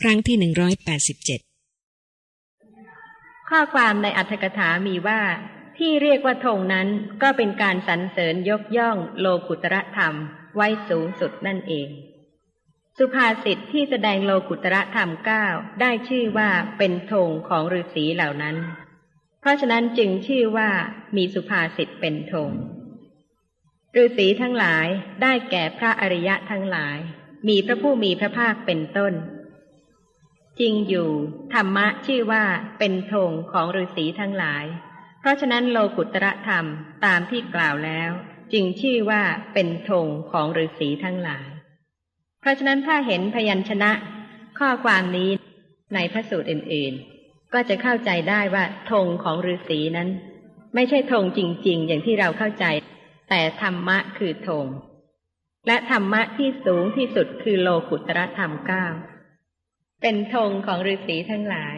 ครั้งที่หนึ่งร้อยแปดสิบเจ็ดข้อความในอัธกถามีว่าที่เรียกว่าธงนั้นก็เป็นการสรรเสริญยกย่องโลกุตระธรรมไว้สูงสุดนั่นเอง สุภาษิตที่แสดงโลกุตระธรรมเก้าได้ชื่อว่าเป็นธงของฤาษีเหล่านั้น เพราะฉะนั้นจึงชื่อว่ามีสุภาษิตเป็นธงฤาษีทั้งหลายได้แก่พระอริยะทั้งหลาย มีพระผู้มีพระภาคเป็นต้น จริงอยู่ ธรรมะชื่อว่าเป็นธงของฤาษีทั้งหลาย เพราะฉะนั้นโลกุตระธรรมตามที่กล่าวแล้ว จึงชื่อว่าเป็นธงของฤาษีทั้งหลาย เพราะฉะนั้นถ้าเห็นพยัญชนะ ข้อความนี้ในพระสูตรอื่นๆ ก็จะเข้าใจได้ว่าธงของฤาษีนั้น ไม่ใช่ธงจริง ๆ อย่างที่เราเข้าใจ แต่ธรรมะคือธงและธรรมะที่สูงที่สุดคือโลกุตระธรรมเก้า เป็นธงของฤาษีทั้งหลาย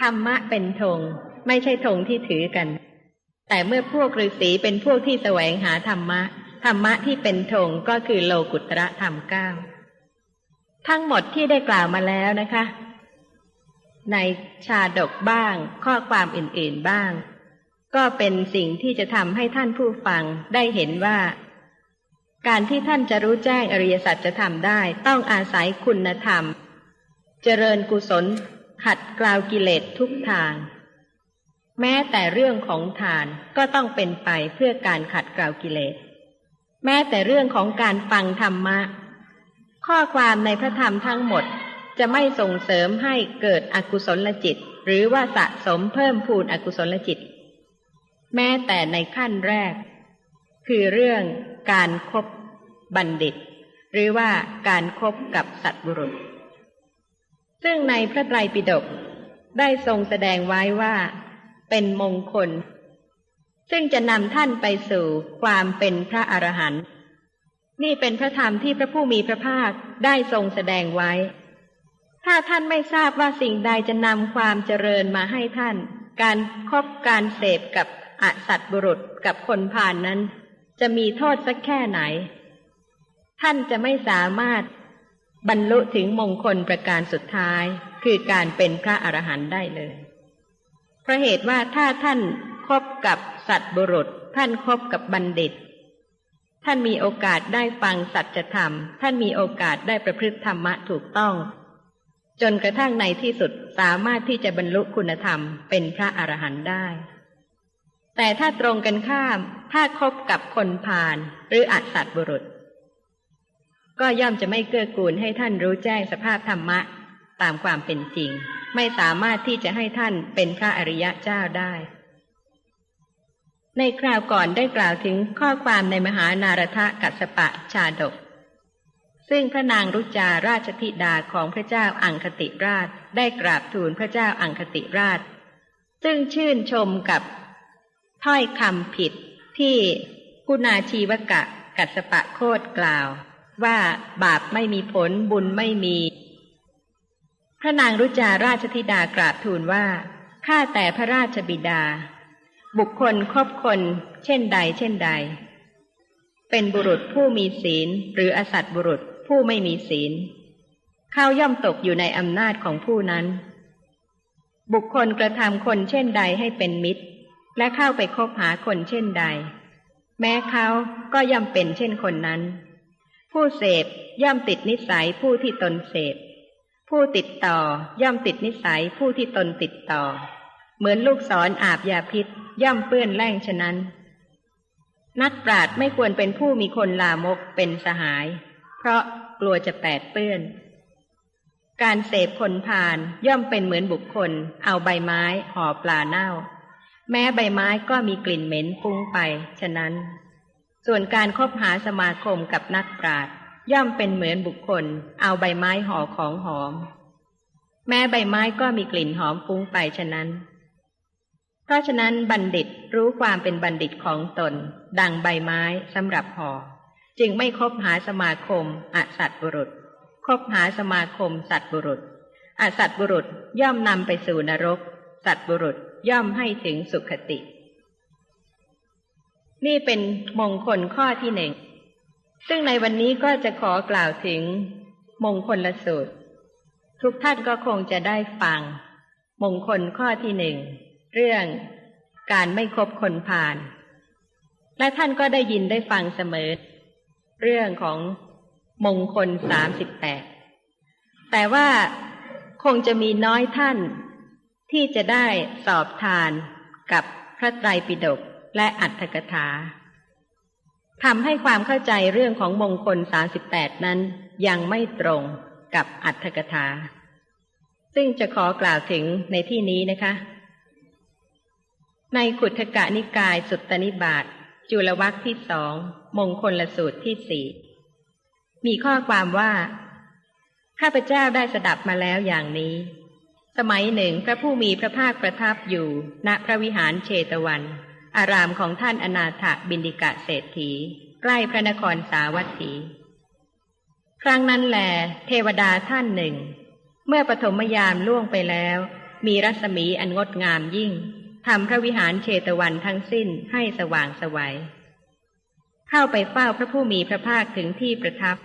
ธรรมะเป็นธงไม่ใช่ธงที่ถือกัน แต่เมื่อพวกฤาษีเป็นพวกที่แสวงหาธรรมะ ธรรมะที่เป็นธงก็คือโลกุตระธรรมเก้าทั้งหมดที่ได้กล่าวมาแล้วนะคะ ในชาดกบ้าง ข้อความอื่นๆบ้าง ก็เป็นสิ่งที่จะทำให้ท่านผู้ฟังได้เห็นว่า การที่ท่านจะรู้แจ้งอริยสัจจะทำได้ ต้องอาศัยคุณธรรม เจริญกุศลขัดกล่าวกิเลสทุกทาง แม้แต่เรื่องของทานก็ต้องเป็นไปเพื่อการขัดกล่าวกิเลส แม้แต่เรื่องของการฟังธรรมะ ข้อความในพระธรรมทั้งหมดจะไม่ส่งเสริมให้เกิดอกุศลจิต หรือว่าสะสมเพิ่มพูนอกุศลจิต แม้แต่ในขั้นแรก คือเรื่องการครบบัณฑิต หรือว่าการครบกับสัตว์บุรุษ ซึ่งในพระไตรปิฎกได้ทรงแสดงไว้ว่าเป็นมงคล ซึ่งจะนำท่านไปสู่ความเป็นพระอรหันต์นี่เป็นพระธรรมที่พระผู้มีพระภาคได้ทรงแสดงไว้ ถ้าท่านไม่ทราบว่าสิ่งใดจะนำความเจริญมาให้ท่าน การครบการเสพกับอสัตบุรุษกับคนผ่านนั้น จะมีโทษสักแค่ไหน ท่านจะไม่สามารถ บรรลุถึงมงคลประการสุดท้ายคือการเป็นพระอรหันต์ได้เลย เพราะเหตุว่าถ้าท่านคบกับสัตบุรุษ ท่านคบกับบัณฑิต ท่านมีโอกาสได้ฟังสัจธรรม ท่านมีโอกาสได้ประพฤติธรรมะถูกต้อง จนกระทั่งในที่สุดสามารถที่จะบรรลุคุณธรรมเป็นพระอรหันต์ได้ แต่ถ้าตรงกันข้าม ถ้าคบกับคนพาลหรืออัศบุรุษ ก็ย่อมจะไม่เกื้อกูลให้ท่านรู้แจ้งสภาพธรรมะ ตามความเป็นจริง ไม่สามารถที่จะให้ท่านเป็นพระอริยะเจ้าได้ ในคราวก่อนได้กล่าวถึงข้อความในมหานารทะกัสปะชาดก ซึ่งพระนางรุจาราชธิดาของพระเจ้าอังคติราชได้กราบทูลพระเจ้าอังคติราช ซึ่งชื่นชมกับถ้อยคำผิดที่กุณาชีวกะกัสปะโคดกล่าว ว่าบาปไม่มีผลบุญไม่มี พระนางรุจาราชธิดากราบทูลว่าข้าแต่พระราชบิดา บุคคลครบคน เช่นใด เช่นใด เป็นบุรุษผู้มีศีล หรืออสัตบุรุษผู้ไม่มีศีล เข้าย่อมตกอยู่ในอำนาจของผู้นั้น บุคคลกระทำคนเช่นใดให้เป็นมิตร และเข้าไปคบหาคนเช่นใด แม้เขาก็ย่อมเป็นเช่นคนนั้น ผู้เสพย่อมติดนิสัยผู้ที่ตนเสพ ผู้ติดต่อย่อมติดนิสัยผู้ที่ตนติดต่อ เหมือนลูกศรออาบยาพิษย่อมเปื้อนแร่งฉะนั้น นักปราดไม่ควรเป็นผู้มีคนลามกเป็นสหาย เพราะกลัวจะแปดเปื้อน การเสพคนพาลย่อมเป็นเหมือนบุคคล เอาใบไม้ห่อปลาเน่า แม้ใบไม้ก็มีกลิ่นเหม็นฟุ้งไปฉะนั้น ส่วนการคบหาสมาคมกับนักปราชญ์ย่อมเป็นเหมือนบุคคล เอาใบไม้ห่อของหอม แม้ใบไม้ก็มีกลิ่นหอมฟุ้งไปฉะนั้น เพราะฉะนั้นบัณฑิตรู้ความเป็นบัณฑิตของตน ดังใบไม้สำหรับห่อจึงไม่คบหาสมาคมอสัตบุรุษ คบหาสมาคมสัตบุรุษอสัตบุรุษย่อมนำไปสู่นรก สัตบุรุษย่อมให้ถึงสุขติ นี่เป็นมงคลข้อที่หนึ่ง ซึ่งในวันนี้ก็จะขอกล่าวถึงมงคลละสูตร ทุกท่านก็คงจะได้ฟัง มงคลข้อที่หนึ่ง เรื่องการไม่คบคนผ่าน และท่านก็ได้ยินได้ฟังเสมอ เรื่องของมงคลสามสิบแปด แต่ว่าคงจะมีน้อยท่านที่จะได้สอบทานกับพระไตรปิฎก และอัตถกถาทำให้ความเข้าใจเรื่องของมงคลสาสิบแปดนั้นยังไม่ตรงกับอัตถกถา ซึ่งจะขอกล่าวถึงในที่นี้นะคะ ในขุทกะนิกายสุตตนิบาตจุลวัคที่สองมงคลละสูตรที่สี่มีข้อความว่า ข้าพเจ้าได้สดับมาแล้วอย่างนี้ สมัยหนึ่งพระผู้มีพระภาคประทับอยู่ณพระวิหารเชตวัน อารามของท่านอนาถบินดิกะเศรษฐี ใกล้พระนครสาวัตถี ครั้งนั้นแหลเทวดาท่านหนึ่ง เมื่อปฐมยามล่วงไปแล้ว มีรัศมีอันงดงามยิ่งทำพระวิหารเชตวันทั้งสิ้นให้สว่างสวยัย เข้าไปเฝ้าพระผู้มีพระภาคถึงที่ประทับ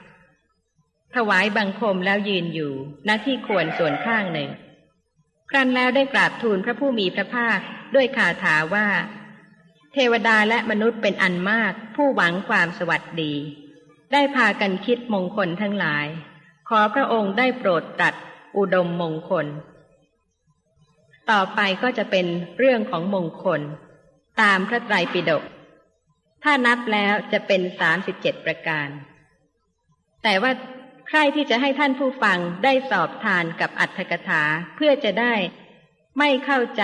ถวายบังคมแล้วยืนอยู่ณที่ควรส่วนข้างหนึ่ง ครั้นแล้วได้กราบทูลพระผู้มีพระภาคด้วยคาถาว่า เทวดาและมนุษย์เป็นอันมาก ผู้หวังความสวัสดี ได้พากันคิดมงคลทั้งหลาย ขอพระองค์ได้โปรดตรัสอุดมมงคล ต่อไปก็จะเป็นเรื่องของมงคล ตามพระไตรปิฎกถ้านับแล้วจะเป็นสามสิบเจ็ดประการ แต่ว่าใครที่จะให้ท่านผู้ฟังได้สอบทานกับอัตถกถาเพื่อจะได้ไม่เข้าใจ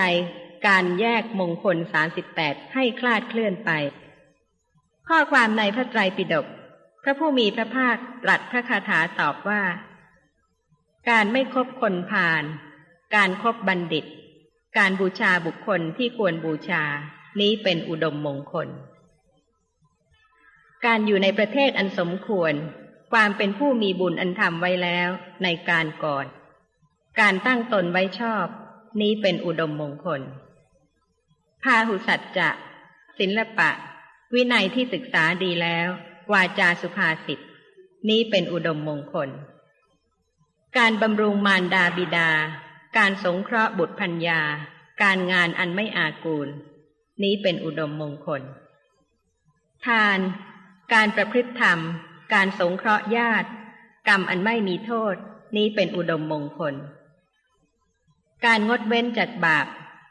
การแยกมงคลสามสิบแปดให้คลาดเคลื่อนไป ข้อความในพระไตรปิฎกพระผู้มีพระภาคตรัสพระคาถาตอบว่า การไม่คบคนผ่านการครบบัณฑิต การบูชาบุคคลที่ควรบูชา นี้เป็นอุดมมงคล การอยู่ในประเทศอันสมควร ความเป็นผู้มีบุญอันทำไว้แล้วในการก่อน การตั้งตนไว้ชอบ นี้เป็นอุดมมงคล พาหุสัจจะศิลปะ วินัยที่ศึกษาดีแล้ว วาจาสุภาษิต นี้เป็นอุดมมงคล การบำรุงมารดาบิดา การสงเคราะห์บุตรพัญญา การงานอันไม่อากูล นี้เป็นอุดมมงคล ทาน การประพฤติธรรม การสงเคราะห์ญาติ กรรมอันไม่มีโทษ นี้เป็นอุดมมงคล การงดเว้นจากบาป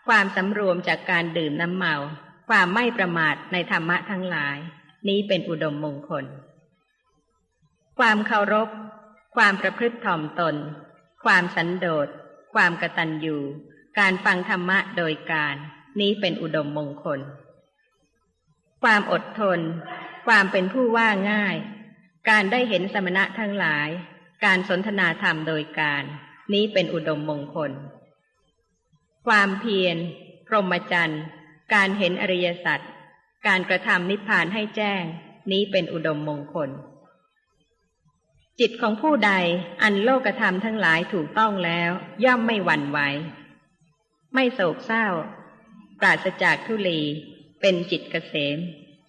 ความสำรวมจากการดื่มน้ำเมา ความไม่ประมาทในธรรมะทั้งหลาย นี้เป็นอุดมมงคล ความเคารพ ความประพฤติถ่อมตน ความสันโดษ ความกตัญญูการฟังธรรมะโดยการ นี้เป็นอุดมมงคล ความอดทน ความเป็นผู้ว่าง่าย การได้เห็นสมณะทั้งหลาย การสนทนาธรรมโดยการ นี้เป็นอุดมมงคล ความเพียร พรหมจรรย์ การเห็นอริยสัจ การกระทำนิพพานให้แจ้ง นี้เป็นอุดมมงคล จิตของผู้ใดอันโลกธรรมทั้งหลายถูกต้องแล้ว ย่อมไม่หวั่นไหว ไม่โศกเศร้า ปราศจากทุลี เป็นจิตเกษม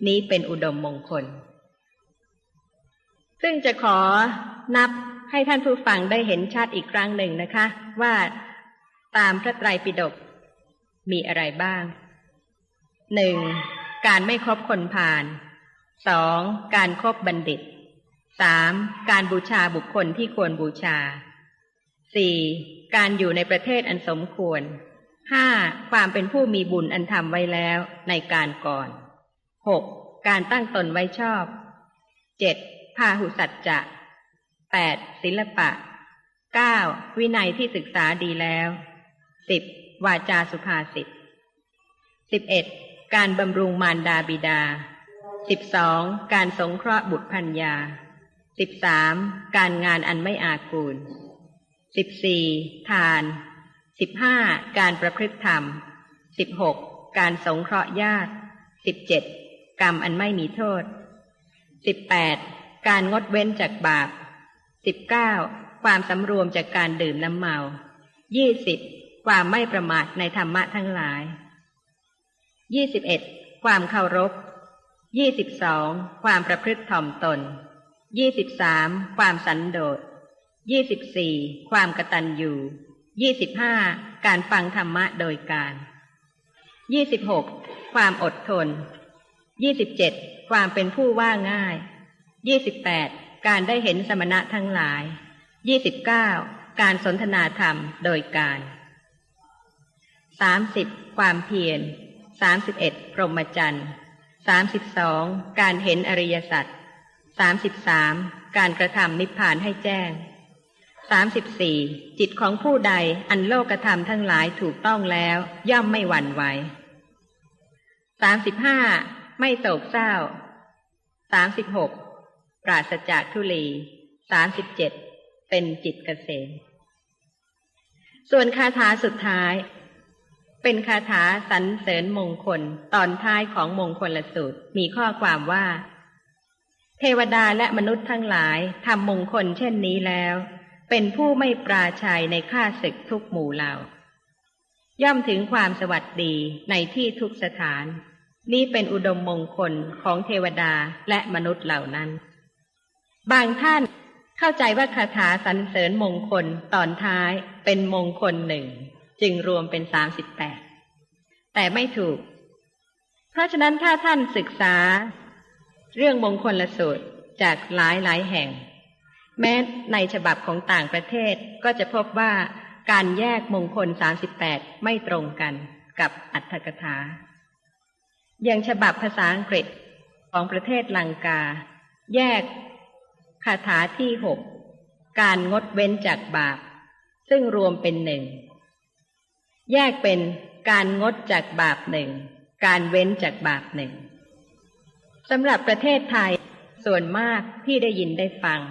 นี้เป็นอุดมมงคล ซึ่งจะขอนับให้ท่านผู้ฟังได้เห็นชัดอีกครั้งหนึ่งนะคะ ว่า ตามพระไตรปิฎกมีอะไรบ้างหนึ่งการไม่คบคนผ่านสองการครบบัณฑิตสามการบูชาบุคคลที่ควรบูชาสี่การอยู่ในประเทศอันสมควรห้าความเป็นผู้มีบุญอันทำไว้แล้วในการก่อนหกการตั้งตนไว้ชอบเจ็ดพาหุสัจจะแปดศิลปะเก้าวินัยที่ศึกษาดีแล้ว สิบวาจาสุภาษิตสิบเอ็ดการบำรุงมารดาบิดาสิบสองการสงเคราะห์บุตรพัญญาสิบสามการงานอันไม่อากูลสิบสี่ทานสิบห้าการประพฤติธรรมสิบหกการสงเคราะห์ญาติสิบเจ็ดกรรมอันไม่มีโทษสิบแปดการงดเว้นจากบาปสิบเก้าความสำรวมจากการดื่มน้ำเมายี่สิบ ความไม่ประมาทในธรรมะทั้งหลายยี่สิบเอ็ดความเคารพยี่สิบสองความประพฤติถ่อมตนยี่สิบสามความสันโดษยี่สิบสี่ความกตัญญูยี่สิบห้าการฟังธรรมะโดยการยี่สิบหกความอดทนยี่สิบเจ็ดความเป็นผู้ว่าง่ายยี่สิบแปดการได้เห็นสมณะทั้งหลายยี่สิบเก้าการสนทนาธรรมโดยการ สามสิบความเพียรสามสิบเอ็ดพรหมจรรย์สามสิบสองการเห็นอริยสัจสามสิบสามการกระทำนิพพานให้แจ้งสามสิบสี่จิตของผู้ใดอันโลกธรรมทั้งหลายถูกต้องแล้ว ย่อมไม่หวั่นไหวสามสิบห้าไม่โศกเศร้าสามสิบหกปราศจากทุลีสามสิบเจ็ดเป็นจิตเกษมส่วนคาถาสุดท้าย เป็นคาถาสรรเสริญมงคลตอนท้ายของมงคลละสูตร มีข้อความว่า เทวดาและมนุษย์ทั้งหลายทำมงคลเช่นนี้แล้ว เป็นผู้ไม่ปราชัยในข้าศึกทุกหมู่เหล่า ย่อมถึงความสวัสดีในที่ทุกสถาน นี่เป็นอุดมมงคลของเทวดาและมนุษย์เหล่านั้น บางท่านเข้าใจว่าคาถาสรรเสริญมงคลตอนท้ายเป็นมงคลหนึ่ง จึงรวมเป็นสามสิบแปดแต่ไม่ถูก เพราะฉะนั้นถ้าท่านศึกษา เรื่องมงคลละสูตรจากหลายหลายแห่ง แม้ในฉบับของต่างประเทศก็จะพบว่าการแยกมงคลสามสิบแปดไม่ตรงกันกับอัตถกถา อย่างฉบับภาษาอังกฤษของประเทศลังกา แยกคาถาที่หกการงดเว้นจากบาป ซึ่งรวมเป็นหนึ่ง แยกเป็นการงดจากบาปหนึ่ง การเว้นจากบาปหนึ่งสำหรับประเทศไทยส่วนมากที่ได้ยินได้ฟัง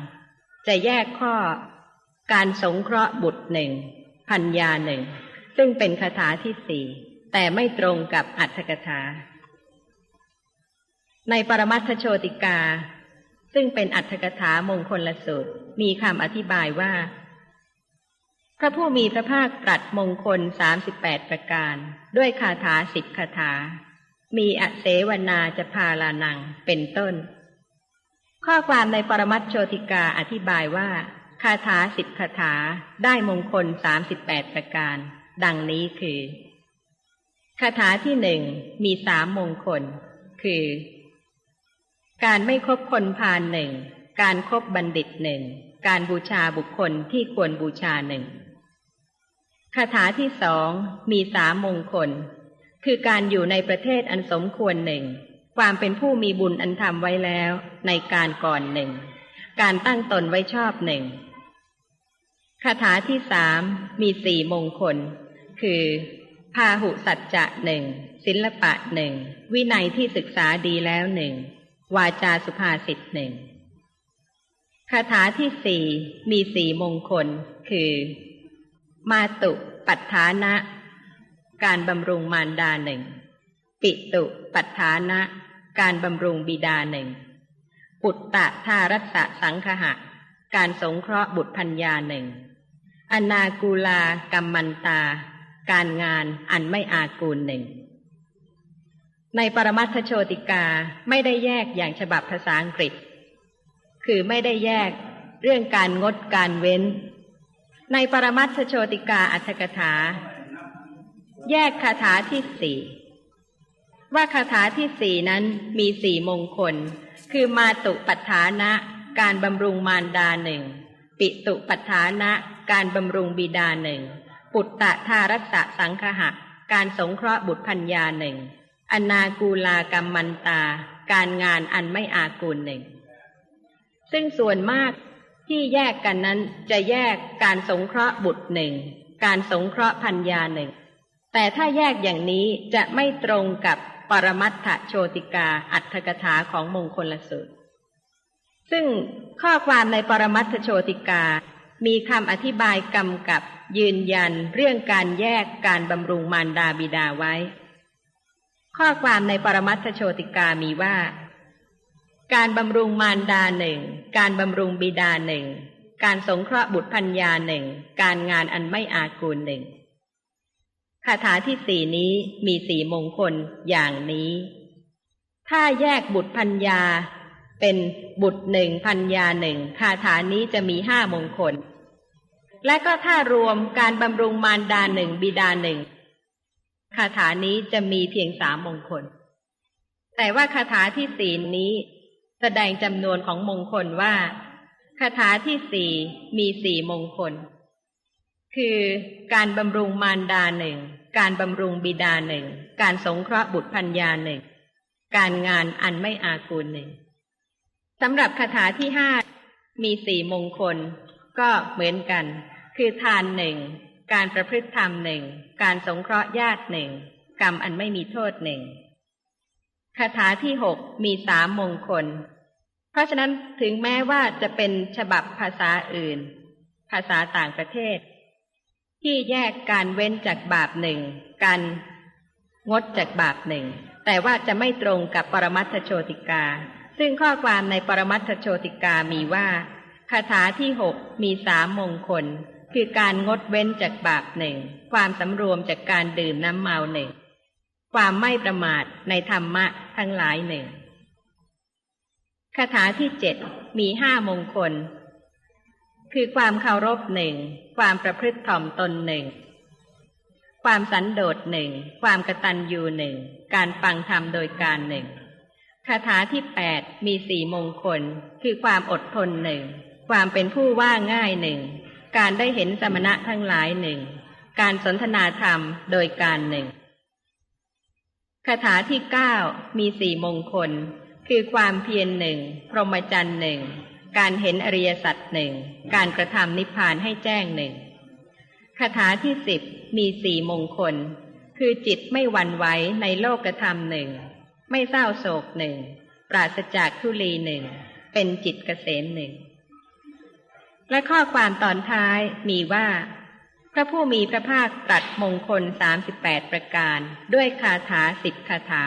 จะแยกข้อการสงเคราะห์บุตรหนึ่งพัญญาหนึ่ง ซึ่งเป็นคาถาที่สี่แต่ไม่ตรงกับอัตถกถา ในปรมัตถโชติกา ซึ่งเป็นอัตถกถามงคลละสูตร มีคำอธิบายว่า พระผู้มีพระภาคตรัสมงคลสามสิบแปดประการ ด้วยคาถาสิบคาถา มีอเสวนาจะพาลานังเป็นต้น ข้อความในปรมัตโชติกาอธิบายว่า คาถาสิบคาถาได้มงคลสามสิบแปดประการ ดังนี้คือคาถาที่หนึ่งมีสามมงคล คือ การไม่คบคนพาลหนึ่ง การครบบัณฑิตหนึ่ง การบูชาบุคคลที่ควรบูชาหนึ่ง คาถาที่สองมีสามมงคล คือการอยู่ในประเทศอันสมควรหนึ่ง ความเป็นผู้มีบุญอันทำไว้แล้วในการก่อนหนึ่ง การตั้งตนไว้ชอบหนึ่งคาถาที่สามมีสี่มงคล คือพาหุสัจจะหนึ่งศิลปะหนึ่งวินัยที่ศึกษาดีแล้วหนึ่งวาจาสุภาษิตหนึ่งคาถาที่สี่มีสี่มงคล คือ มาตุปัฏฐานะ การบำรุงมารดาหนึ่ง ปิตุปัฏฐานะ การบำรุงบิดาหนึ่ง ปุตตะทารัสสังคหะ การสงเคราะห์บุตรพัญญาหนึ่ง อนากูลากรรมันตา การงานอันไม่อากูลหนึ่ง ในปรมัตถโชติกาไม่ได้แยกอย่างฉบับภาษาอังกฤษ คือไม่ได้แยกเรื่องการงดการเว้น ในปรมัตถโชติกาอัตถกถา แยกคาถาที่สี่ว่าคาถาที่สี่นั้นมีสี่มงคล คือมาตุปัฏฐานะ การบำรุงมารดาหนึ่งปิตุปัฏฐานะการบำรุงบิดาหนึ่งปุตตะทารัสสังคหะ การสงเคราะห์บุตรพัญญาหนึ่งอนากูลากรรมมันตา การงานอันไม่อากูลหนึ่งซึ่งส่วนมาก ที่แยกกันนั้นจะแยกการสงเคราะห์บุตรหนึ่ง การสงเคราะห์พัญญาหนึ่ง แต่ถ้าแยกอย่างนี้จะไม่ตรงกับปรมัตถโชติกาอัตถกถาของมงคลลสูตร ซึ่งข้อความในปรมัตถโชติกา มีคำอธิบายกำกับยืนยันเรื่องการแยกการบำรุงมารดาบิดาไว้ ข้อความในปรมัตถโชติกามีว่า การบำรุงมารดาหนึ่ง การบำรุงบิดาหนึ่ง การสงเคราะห์บุตรพัญญาหนึ่ง การงานอันไม่อากูลหนึ่งคาถาที่สี่นี้มีสี่มงคลอย่างนี้ ถ้าแยกบุตรพัญญา เป็นบุตรหนึ่งพัญญาหนึ่งคาถานี้จะมีห้ามงคล และก็ถ้ารวมการบำรุงมารดาหนึ่งบิดาหนึ่งคาถานี้จะมีเพียงสามมงคล แต่ว่าคาถาที่สี่นี้ แสดงจำนวนของมงคลว่าคาถาที่สี่มีสี่มงคล คือการบำรุงมารดาหนึ่ง การบำรุงบิดาหนึ่ง การสงเคราะห์บุตรพัญญาหนึ่ง การงานอันไม่อากูลหนึ่งสำหรับคาถาที่ห้ามีสี่มงคล ก็เหมือนกัน คือทานหนึ่ง การประพฤติธรรมหนึ่ง การสงเคราะห์ญาติหนึ่ง กรรมอันไม่มีโทษหนึ่ง คาถาที่หกมีสามมงคล เพราะฉะนั้นถึงแม้ว่าจะเป็นฉบับภาษาอื่น ภาษาต่างประเทศ ที่แยกการเว้นจากบาปหนึ่งการงดจากบาปหนึ่ง แต่ว่าจะไม่ตรงกับปรมัตถโชติกา ซึ่งข้อความในปรมัตถโชติกามีว่าคาถาที่หกมีสามมงคล คือการงดเว้นจากบาปหนึ่ง ความสำรวมจากการดื่มน้ำเมาหนึ่ง ความไม่ประมาทในธรรมะทั้งหลายหนึ่งคาถาที่เจ็ดมีห้ามงคล คือความเคารพหนึ่งความประพฤติถ่อมตนหนึ่งความสันโดษหนึ่งความกตัญญูหนึ่งการฟังธรรมโดยการหนึ่งคาถาที่แปดมีสี่มงคล คือความอดทนหนึ่งความเป็นผู้ว่าง่ายหนึ่งการได้เห็นสมณะทั้งหลายหนึ่งการสนทนาธรรมโดยการหนึ่ง คาถาที่เก้ามีสี่มงคล คือความเพียรหนึ่งพรหมจรรย์หนึ่งการเห็นอริยสัจหนึ่งการกระทำนิพพานให้แจ้งหนึ่งคาถาที่สิบมีสี่มงคล คือจิตไม่หวั่นไหวในโลกธรรมหนึ่งไม่เศร้าโศกหนึ่งปราศจากทุลีหนึ่งเป็นจิตเกษมหนึ่งและข้อความตอนท้ายมีว่า พระผู้มีพระภาคตรัสมงคลสามสิบแปดประการ ด้วยคาถาสิบคาถา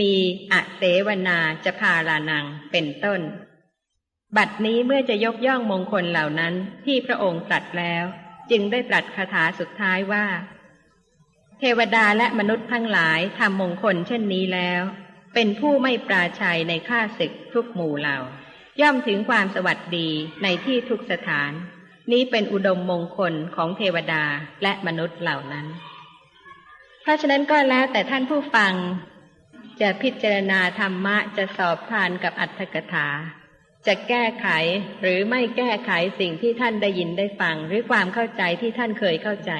มีอะเสวนาจะพาลานังเป็นต้น บัดนี้เมื่อจะยกย่องมงคลเหล่านั้นที่พระองค์ตรัสแล้ว จึงได้ตรัสคาถาสุดท้ายว่า เทวดาและมนุษย์ทั้งหลายทำมงคลเช่นนี้แล้ว เป็นผู้ไม่ปราชัยในข้าศึกทุกหมู่เหล่า ย่อมถึงความสวัสดีในที่ทุกสถาน นี้เป็นอุดมมงคลของเทวดาและมนุษย์เหล่านั้น เพราะฉะนั้นก็แล้วแต่ท่านผู้ฟังจะพิจารณาธรรมะจะสอบทานกับอัตถกถา จะแก้ไขหรือไม่แก้ไขสิ่งที่ท่านได้ยินได้ฟัง หรือความเข้าใจที่ท่านเคยเข้าใจ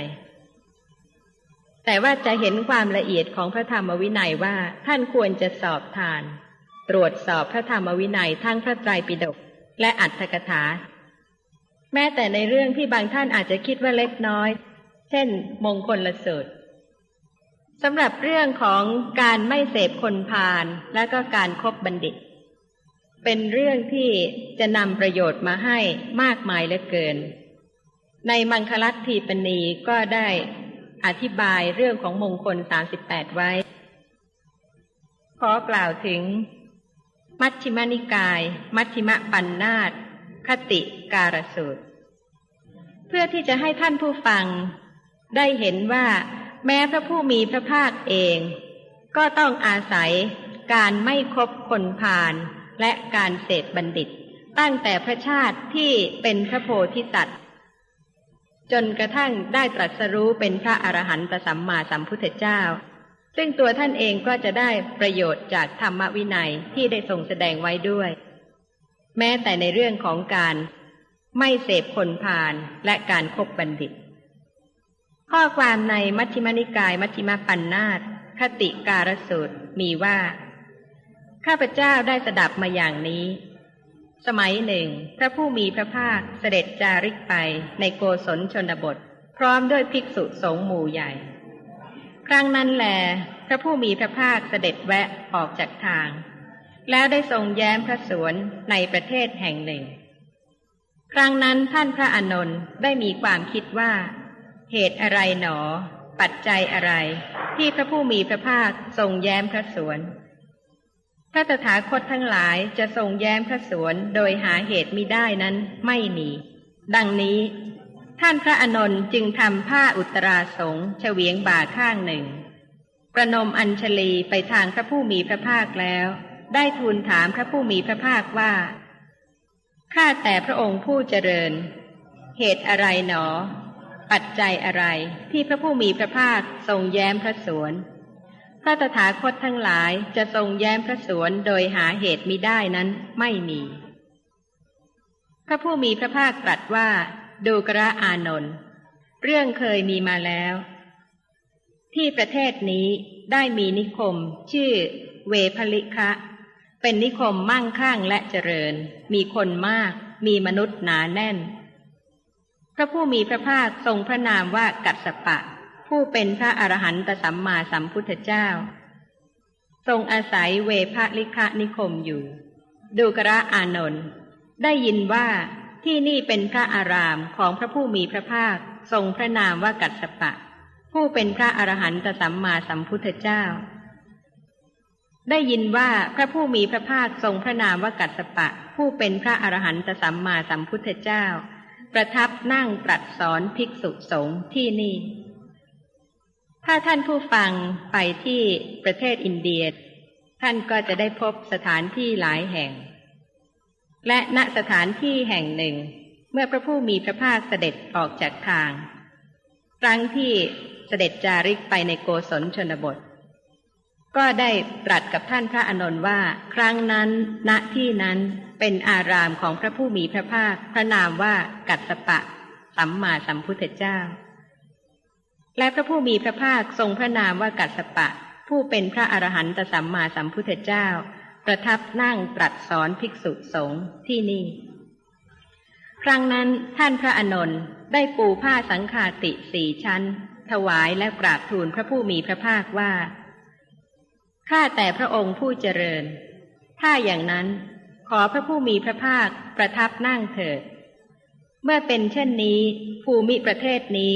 แต่ว่าจะเห็นความละเอียดของพระธรรมวินัยว่าท่านควรจะสอบทาน ตรวจสอบพระธรรมวินัยทั้งพระไตรปิฎกและอัตถกถา แม้แต่ในเรื่องที่บางท่านอาจจะคิดว่าเล็กน้อย เช่น มงคลละสูตรสำหรับเรื่องของการไม่เสพคนพาลและก็การครบบัณฑิต เป็นเรื่องที่จะนำประโยชน์มาให้มากมายเหลือเกิน ในมังคลัตทีปณีก็ได้อธิบายเรื่องของมงคล38ไว้ ขอกล่าวถึง มัชฌิมนิกาย มัชฌิมปัญนนาต คติการสูตร เพื่อที่จะให้ท่านผู้ฟัง ได้เห็นว่า แม้พระผู้มีพระภาคเอง ก็ต้องอาศัยการไม่คบคนพาลและการเสพบัณฑิต ตั้งแต่พระชาติที่เป็นพระโพธิสัตว์ จนกระทั่งได้ตรัสรู้เป็นพระอรหันตสัมมาสัมพุทธเจ้า ซึ่งตัวท่านเองก็จะได้ประโยชน์จากธรรมวินัยที่ได้ทรงแสดงไว้ด้วย แม้แต่ในเรื่องของการไม่เสพคนพาลและการคบบัณฑิต ข้อความในมัชฌิมนิกายมัชฌิมปัญนาตคติการสูตรมีว่า ข้าพเจ้าได้สดับมาอย่างนี้ สมัยหนึ่ง พระผู้มีพระภาคเสด็จจาริกไปในโกศลชนบท พร้อมด้วยภิกษุสงฆ์หมู่ใหญ่ ครั้งนั้นแล พระผู้มีพระภาคเสด็จแวะออกจากทาง แล้วได้ทรงแย้มพระสวนในประเทศแห่งหนึ่ง ครั้งนั้นท่านพระอานนท์ได้มีความคิดว่า เหตุอะไรหนอ ปัจจัยอะไร ที่พระผู้มีพระภาคทรงแย้มพระสวน พระตถาคตทั้งหลายจะทรงแย้มพระสวนโดยหาเหตุมิได้นั้นไม่หนีดังนี้ ท่านพระอนนท์จึงทำผ้าอุตราสงเฉวียงบ่าข้างหนึ่ง ประนมอัญชลีไปทางพระผู้มีพระภาคแล้ว ได้ทูลถามพระผู้มีพระภาคว่า ข้าแต่พระองค์ผู้เจริญ เหตุอะไรหนอ ปัจจัยอะไรที่พระผู้มีพระภาคทรงแย้มพระสวน พระตถาคตทั้งหลายจะทรงแย้มพระสวนโดยหาเหตุมิได้นั้นไม่มี พระผู้มีพระภาคตรัสว่า ดูกระอานนท์ เรื่องเคยมีมาแล้ว ที่ประเทศนี้ได้มีนิคม ชื่อเวพลิคะ เป็นนิคมมั่งคั่งและเจริญ มีคนมาก มีมนุษย์หนาแน่น พระผู้มีพระภาคทรงพระนามว่ากัสสปะ ผู้เป็นพระอรหันตสัมมาสัมพุทธเจ้า ทรงอาศัยเวพลิคะนิคมอยู่ ดูกระอานนท์ได้ยินว่าที่นี่เป็นพระอารามของพระผู้มีพระภาค ทรงพระนามว่ากัสสปะ ผู้เป็นพระอรหันตสัมมาสัมพุทธเจ้า ได้ยินว่าพระผู้มีพระภาคทรงพระนามว่ากัสสปะ ผู้เป็นพระอรหันตสัมมาสัมพุทธเจ้า ประทับนั่งตรัสสอนภิกษุสงฆ์ที่นี่ ถ้าท่านผู้ฟังไปที่ประเทศอินเดีย ท่านก็จะได้พบสถานที่หลายแห่ง และณสถานที่แห่งหนึ่ง เมื่อพระผู้มีพระภาคเสด็จออกจากทาง ครั้งที่เสด็จจาริกไปในโกศลชนบท ก็ได้ตรัสกับท่านพระอนนท์ว่า ครั้งนั้น ณที่นั้นเป็นอารามของพระผู้มีพระภาค พระนามว่ากัสสปะ สัมมาสัมพุทธเจ้า และพระผู้มีพระภาคทรงพระนามว่ากัสสปะ ผู้เป็นพระอรหันตสัมมาสัมพุทธเจ้า ประทับนั่งตรัสสอนภิกษุสงฆ์ที่นี่ ครั้งนั้นท่านพระอนนท์ได้ปูผ้าสังฆาติสี่ชั้น ถวายและกราบทูลพระผู้มีพระภาคว่า ข้าแต่พระองค์ผู้เจริญ ถ้าอย่างนั้นขอพระผู้มีพระภาคประทับนั่งเถิด เมื่อเป็นเช่นนี้ ภูมิประเทศนี้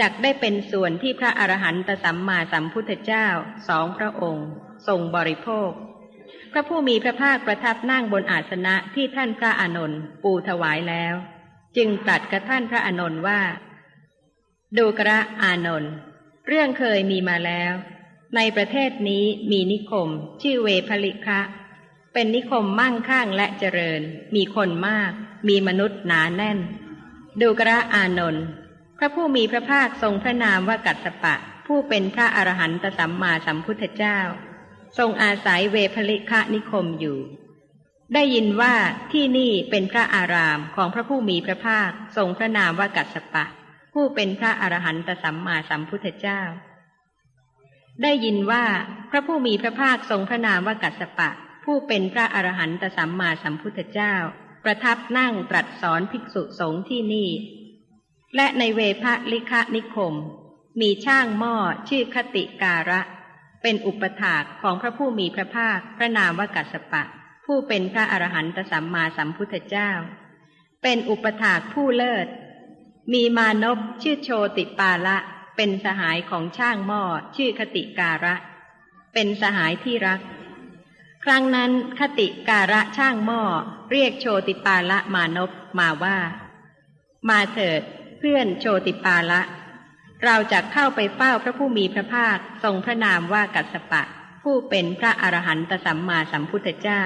จักได้เป็นส่วนที่พระอรหันตสัมมาสัมพุทธเจ้าสองพระองค์ ทรงบริโภค พระผู้มีพระภาคประทับนั่งบนอาสนะที่ท่านพระอานนท์ปูถวายแล้ว จึงตรัสกับท่านพระอานนท์ว่า ดูกระอานนท์เรื่องเคยมีมาแล้ว ในประเทศนี้มีนิคม ชื่อเวพลิคะ เป็นนิคมมั่งคั่งและเจริญ มีคนมาก มีมนุษย์หนาแน่น ดูกระอานนท์พระผู้มีพระภาคทรงพระนามว่ากัสปะ ผู้เป็นพระอรหันตสัมมาสัมพุทธเจ้า ทรงอาศัยเวพลิคะนิคมอยู่ ได้ยินว่าที่นี่เป็นพระอารามของพระผู้มีพระภาค ทรงพระนามว่ากัสปะ ผู้เป็นพระอรหันตสัมมาสัมพุทธเจ้า ได้ยินว่าพระผู้มีพระภาคทรงพระนามว่ากัสปะ ผู้เป็นพระอรหันตสัมมาสัมพุทธเจ้า ประทับนั่งตรัสสอนภิกษุสงฆ์ที่นี่ และในเวพะลิคะนิคม มีช่างหม้อชื่อคติการะ เป็นอุปถากของพระผู้มีพระภาคพระนามว่ากัสสปะ ผู้เป็นพระอรหันตสัมมาสัมพุทธเจ้า เป็นอุปถากผู้เลิศ มีมานพชื่อโชติปาละ เป็นสหายของช่างหม้อชื่อคติการะ เป็นสหายที่รัก ครั้งนั้นคติการะช่างหม้อเรียกโชติปาละมานพมาว่า มาเถิดเพื่อนโชติปาละ เราจะเข้าไปเฝ้าพระผู้มีพระภาคทรงพระนามว่ากัสสปะ ผู้เป็นพระอรหันตสัมมาสัมพุทธเจ้า